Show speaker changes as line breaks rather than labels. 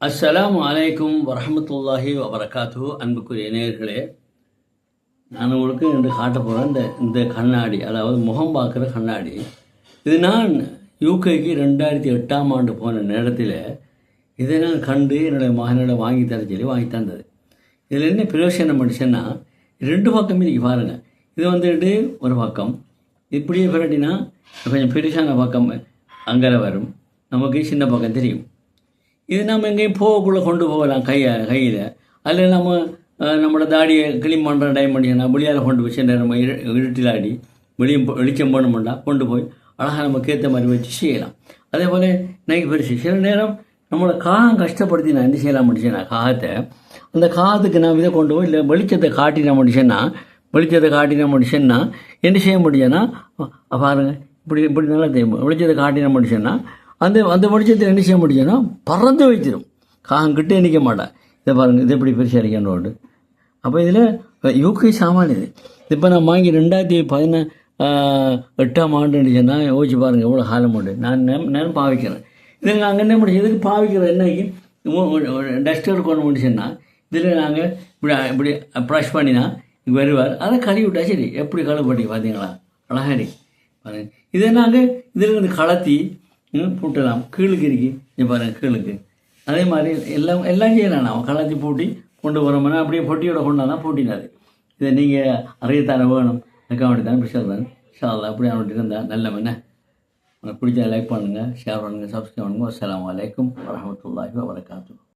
அஸ்ஸலாம் அலைக்கும் வரஹமத்துல்லாஹி வரகாத்து அன்புக்குரிய நேர்களே நான் உங்களுக்கு இன்று காட்ட போகிறேன் இந்த இந்த கண்ணாடி அதாவது முகம் பார்க்குற கண்ணாடி இது நான் யூகேக்கு ரெண்டாயிரத்தி எட்டாம் ஆண்டு போன நேரத்தில் இதை நான் கண்டு என்னுடைய மகனோட வாங்கி தர சொல்லி வாங்கி தந்தது. இதில் என்ன பிரயோசனம் படிச்சேன்னா ரெண்டு பக்கமே இன்றைக்கி பாருங்கள் இது வந்துட்டு ஒரு பக்கம். இப்படியே பிறட்டினா கொஞ்சம் பெருசான பக்கம் அங்கே வரும். நமக்கு சின்ன பக்கம் தெரியும். இது நம்ம எங்கேயும் போகக்குள்ளே கொண்டு போகலாம் கையை கையில். அதில் நம்ம நம்மளோட தாடியை கிளீன் பண்ணுற டைம் பண்ணினா வெளியால் கொண்டு போய் சென்ற நம்ம இருட்டிலாடி வெளியும் வெளிச்சம் போடணும்டா கொண்டு போய் அழகாக நமக்கு ஏற்ற மாதிரி வச்சு செய்யலாம். அதே போல் நைக்கு பெருசு சில நேரம் நம்மளோட காகம் கஷ்டப்படுத்தி நான் என்ன செய்யலாம் முடிச்சேன்னா காகத்தை அந்த காகத்துக்கு நான் இதை கொண்டு போய் இல்லை வெளிச்சத்தை காட்டின முடிச்சேன்னா வெளிச்சத்தை காட்டின முடிச்சேன்னா என்ன செய்ய முடியும்னா பாருங்கள் பாருங்க இப்படி இப்படி நல்லா தெரியும். வெளிச்சத்தை காட்டின முடிச்சேன்னா அந்த அந்த வெளிச்சத்தில் என்ன செய்ய முடியும்னா பறந்து வைத்திடும் காங்கிட்டே நிற்க மாட்டேன் இதை பாருங்கள் இது எப்படி பெருசாக இருக்கேன் அப்போ இதில் யூகே சாமான் இது. இப்போ நான் வாங்கி ரெண்டாயிரத்தி பதினா எட்டாம் ஆண்டு சொன்னால் யோசிச்சு பாருங்கள் எவ்வளோ காலம் உண்டு. நான் நே- நேரம் பாவிக்கிறேன். இதில் நாங்கள் என்ன முடியும்? எதுக்கு பாவிக்கிற என்னைக்கு டஸ்டர் கொண்டு முடிச்சுன்னா இதில் நாங்கள் இப்படி இப்படி ப்ரஷ் பண்ணினா வருவார். அதை கழுவி விட்டா சரி. எப்படி கழுவப்பட்டி பார்த்தீங்களா அழகாரி பாருங்கள் இதை நாங்கள் இதில் இருந்து கலத்தி ம், பூட்டலாம் கீழுக்கு இருக்கு இங்கே பாருங்க கீழுக்கு அதே மாதிரி எல்லாம் எல்லாம் செய்யலாம் நான் கலத்தி பூட்டி கொண்டு போகிறோம்னா அப்படியே பொட்டியோட கொண்டானா பூட்டினாரு இதை நீங்கள் அறியத்தானே வேணும் அதுக்காக வேண்டி தான் இப்படி சொல்கிறேன் ஷாலா அப்படி அவன்கிட்ட இருந்தால் நல்ல என்ன உங்களுக்கு பிடிச்ச லைக் பண்ணுங்கள் ஷேர் பண்ணுங்கள் சப்ஸ்கிரைப் பண்ணுங்கள் அஸ்ஸலாமு வலைக்கம் வரஹ்மத்துல்லாஹி வரகாத்து